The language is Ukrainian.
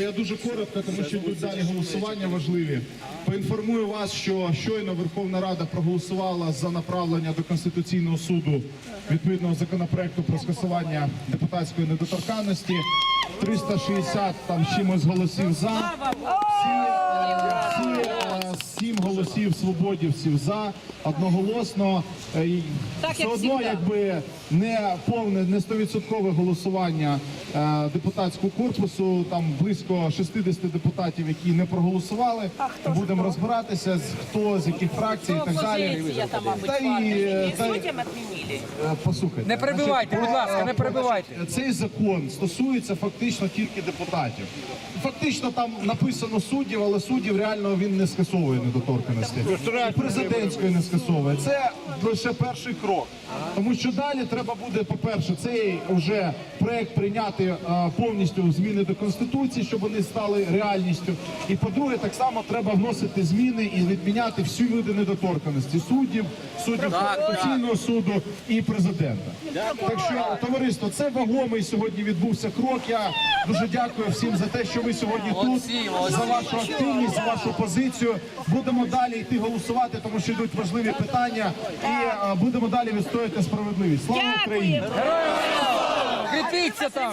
Я дуже коротко, тому що йдуть далі голосування важливі. Поінформую вас, що щойно Верховна Рада проголосувала за направлення до Конституційного суду відповідного законопроекту про скасування депутатської недоторканності. 360 там чимось голосів за. Всі, сім голосів свободівців за одноголосно. Е, Так, Все як одно, якби не повне, не стовідсоткове голосування е, депутатського корпусу, там близько 60 депутатів, які не проголосували. Будемо розбиратися, з хто з яких фракцій і так далі. Там, мабуть, Та і, е, та. Е, Послухайте, Не перебивайте, Значить, будь ласка, не перебивайте. Цей закон стосується фактично тільки депутатів. Фактично там написано суддів, але суддів реально він не скасовує недоторканості. І президентської не скасовує. Це лише перший крок. Тому що далі треба буде, по-перше, цей вже проект прийняти е, повністю зміни до конституції, щоб вони стали реальністю. І по-друге, так само треба вносити зміни і відміняти всі види недоторканості суддів, суддів конституційного суду і президента. Так що, товариство, це вагомий сьогодні відбувся крок. Я дуже дякую всім за те, що ви сьогодні тут, за вашу активність, за вашу позицію. Будемо далі йти голосувати, тому що йдуть важливі питання, і е, будемо далі відстояти справедливість. Слава Україні! Кріпіться там!